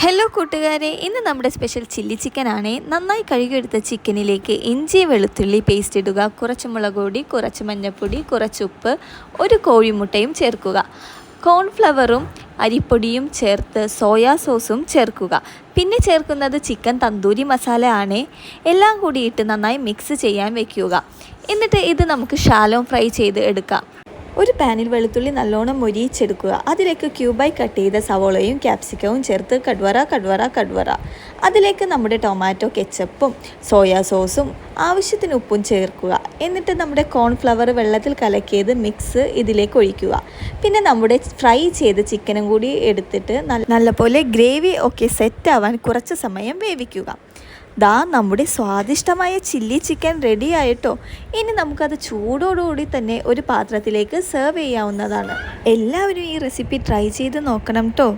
Hello കൂട്ടുകാരെ. ഇന്ന് നമ്മുടെ സ്പെഷ്യൽ ചില്ലി ചിക്കൻ ആണ്. നന്നായി കഴുകിയെടുത്ത ചിക്കനിലേക്ക് ഇഞ്ചി വെളുത്തുള്ളി പേസ്റ്റ് ഇടുക. കുറച്ച് മുളക് പൊടി കുറച്ച് മഞ്ഞൾപ്പൊടി കുറച്ച് ഉപ്പ് ഒരു കോഴിമുട്ടയും ചേർക്കുക. കോൺഫ്ലവറും അരിപ്പൊടിയും ചേർത്ത് സോയാ സോസും ചേർക്കുക. പിന്നെ ചേർക്കുന്നത് ചിക്കൻ തന്തൂരി മസാല ആണ്. എല്ലാം കൂടിയിട്ട് നന്നായി മിക്സ് ചെയ്യാൻ വെക്കുക. എന്നിട്ട് ഇത് നമുക്ക് ഷാലോ ഫ്രൈ ചെയ്ത് എടുക്കാം. ഒരു പാനിൽ വെളുത്തുള്ളി നല്ലോണം മൊരിയിച്ചെടുക്കുക. അതിലേക്ക് ക്യൂബായി കട്ട് ചെയ്ത സവോളയും ക്യാപ്സിക്കവും ചേർത്ത് കട്വറ കട്വറ കട്വറ. അതിലേക്ക് നമ്മുടെ ടൊമാറ്റോ കെച്ചപ്പും സോയാ സോസും ആവശ്യത്തിന് ഉപ്പും ചേർക്കുക. എന്നിട്ട് നമ്മുടെ കോൺഫ്ലവർ വെള്ളത്തിൽ കലക്കിയത് മിക്സ് ഇതിലേക്ക് ഒഴിക്കുക. പിന്നെ നമ്മുടെ ഫ്രൈ ചെയ്ത ചിക്കനും കൂടി എടുത്തിട്ട് നല്ല നല്ലപോലെ ഗ്രേവി ഒക്കെ സെറ്റ് ആവാൻ കുറച്ച് സമയം വേവിക്കുക. ദാ നമ്മുടെ സ്വാദിഷ്ടമായ ചില്ലി ചിക്കൻ റെഡി ആയിട്ടോ. ഇനി നമുക്കത് ചൂടോടുകൂടി തന്നെ ഒരു പാത്രത്തിലേക്ക് സെർവ് ചെയ്യാവുന്നതാണ്. എല്ലാവരും ഈ റെസിപ്പി ട്രൈ ചെയ്ത് നോക്കണം കേട്ടോ